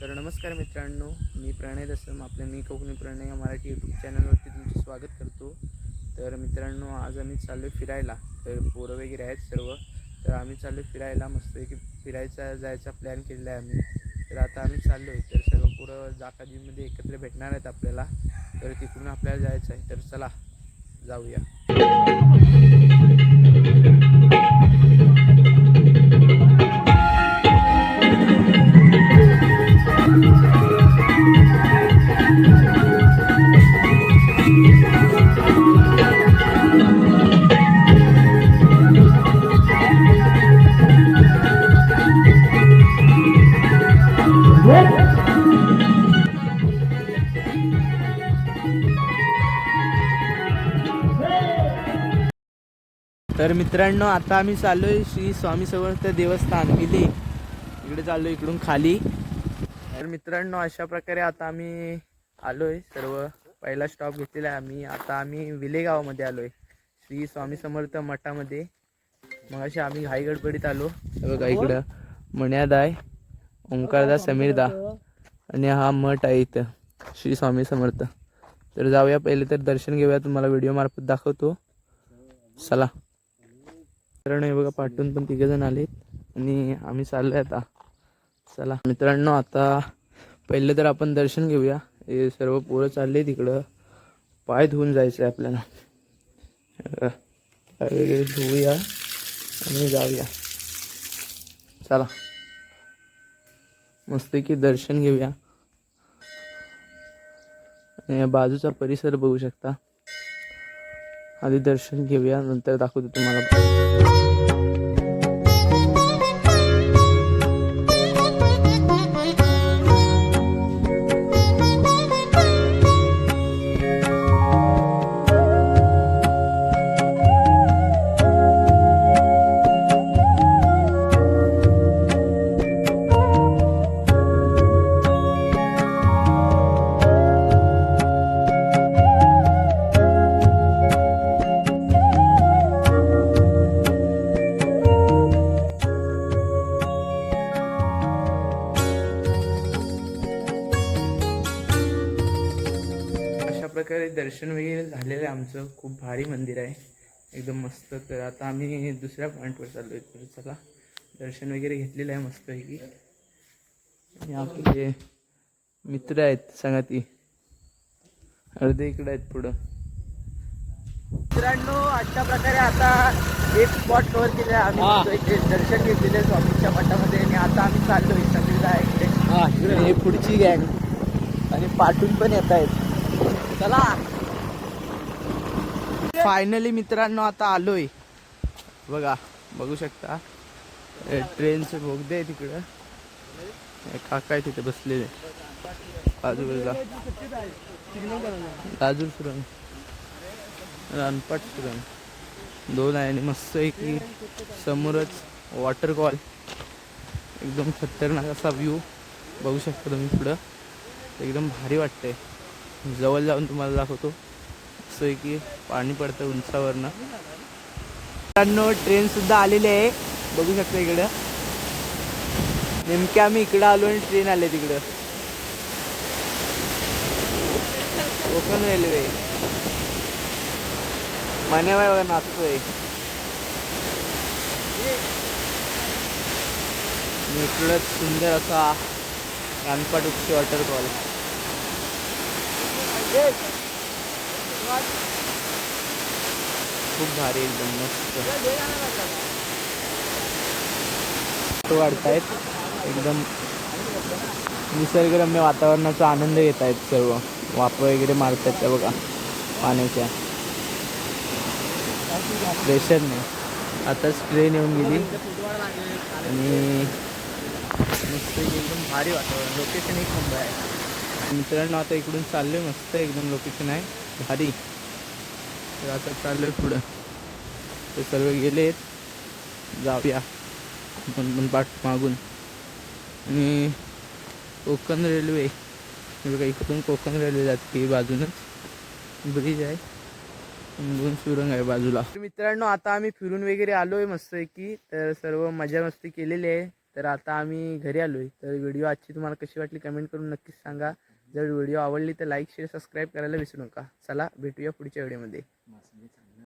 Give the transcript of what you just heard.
तर नमस्कार मित्रांनो मी प्रणय दसम आपल्या मी कोकणी प्रणय या मराठी यूट्यूब चॅनलवरती तुमचं स्वागत करतो. तर मित्रांनो आज आम्ही चाललो आहे फिरायला. तर पोरं वगैरे आहेत सर्व. तर आम्ही चाललो आहे फिरायला मस्तपैकी फिरायचा जायचा प्लॅन केलेला आहे आम्ही. तर आता आम्ही चाललो आहे तर सर्व पोरं जाकाजीमध्ये एकत्र भेटणार आहेत आपल्याला. तर तिकडून आपल्याला जायचं आहे. तर चला जाऊया. तर मित्रांनो आता आम्ही चाललोय श्री स्वामी समर्थ देवस्थान विले इकडे चाललोय इकडून खाली. तर मित्रांनो अशा प्रकारे आता आम्ही आलोय. सर्व पहिला स्टॉप घेतलेला आहे आम्ही. आता आम्ही विले गावामध्ये आलोय. श्री स्वामी समर्थ मठामध्ये. मग अशा आम्ही घाई गडबडीत आलो. हे बघा इकडं. मण्यादा आहे. ओंकारदा समीरदा आणि हा मठ आहे इथं. श्री स्वामी समर्थ. तर जाऊया पहिले तर दर्शन घेऊया. तुम्हाला व्हिडिओ मार्फत दाखवतो. चला. मित्रांनो हे बघा पाठवून पण तिघेजण आलेत आणि आम्ही चाललोय आता. चला मित्रांनो आता पहिलं तर आपण दर्शन घेऊया. हे सर्व पोरं चालले तिकडं पाय धुवून जायचं आहे आपल्याला पाय वगैरे धुवूया आणि जाऊया. चला मस्तपैकी दर्शन घेऊया. आणि या बाजूचा परिसर बघू शकता. आधी दर्शन घेऊया नंतर दाखवतो तुम्हाला. प्रकारे दर्शन वगैरे झालेलं आहे आमचं. खूप भारी मंदिर आहे. एकदम मस्त. तर आता आम्ही दुसऱ्या पॉईंटवर चाललो आहे. तर चला दर्शन वगैरे घेतलेलं आहे मस्तपैकी. आणि आपले मित्र आहेत संगती अर्धे इकडे आहेत पुढं. मित्रांनो अशा प्रकारे आता एक स्पॉट कव्हर केले आम्ही दर्शन घेतलेले स्वामीच्या मठामध्ये. आणि आता आम्ही चाललोय सगळीला इकडे. हे पुढची गँग आणि पाठून पण येत आहेत चला. फायनली मित्रांनो आता आलोय. बघा बघू शकता. ट्रेनचे बोगदे आहे तिकडं. काका आहे तिथे बसलेले. आजूबाजूला लाजूर सुरंग. रानपाट सुरंग. दोन आहे आणि मस्त आहे की समोरच वॉटरफॉल एकदम खतरनाक असा व्ह्यू बघू शकता तुम्ही पुढं. एकदम भारी वाटतंय. जवळ जाऊन तुम्हाला दाखवतो. असं आहे की पाणी पडतं उंचावरनं. मित्रांनो ट्रेन सुद्धा आलेली आहे. बघू शकता इकडं. नेमके आम्ही इकडं आलो आणि ट्रेन आले तिकडं. कोकण रेल्वे मान्यवाय वगैरे नाचतोय. आणि इकडं सुंदर असा रानपाट उच्च वॉटरफॉल खूप भारी एकदम मस्त. वाढतायत एकदम निसर्गरम्य वातावरणाचा आनंद घेत आहेत सर्व. वाप वगैरे मारतात त्या बघा पाण्याच्या. प्रेशरने आताच ट्रेन येऊन गेली आणि मस्त एकदम भारी वातावरण. लोकेशन एक नंबर आहे. मित्रांनो आता इकडून चाललोय मस्त एकदम लोकेशन आहे. भारी. तर आता चाललोय पुढं. ते सर्व गेलेत जाऊया. आपण पण पाठ मागून. आणि कोकण रेल्वे. बघा इकडून कोकण रेल्वे जाते बाजूनच. ब्रिज आहे. दोन सुरंग आहे बाजूला. मित्रांनो आता आम्ही फिरून वगैरे आलोय मस्त की तर सर्व मजा मस्ती केलेली आहे. तर आता आम्ही घरी आलोय. तर व्हिडिओ आजची तुम्हाला कशी वाटली कमेंट करून नक्कीच सांगा. जर व्हिडिओ आवडली तर लाईक शेअर सबस्क्राईब करायला विसरू नका. चला भेटूया पुढच्या व्हिडिओमध्ये.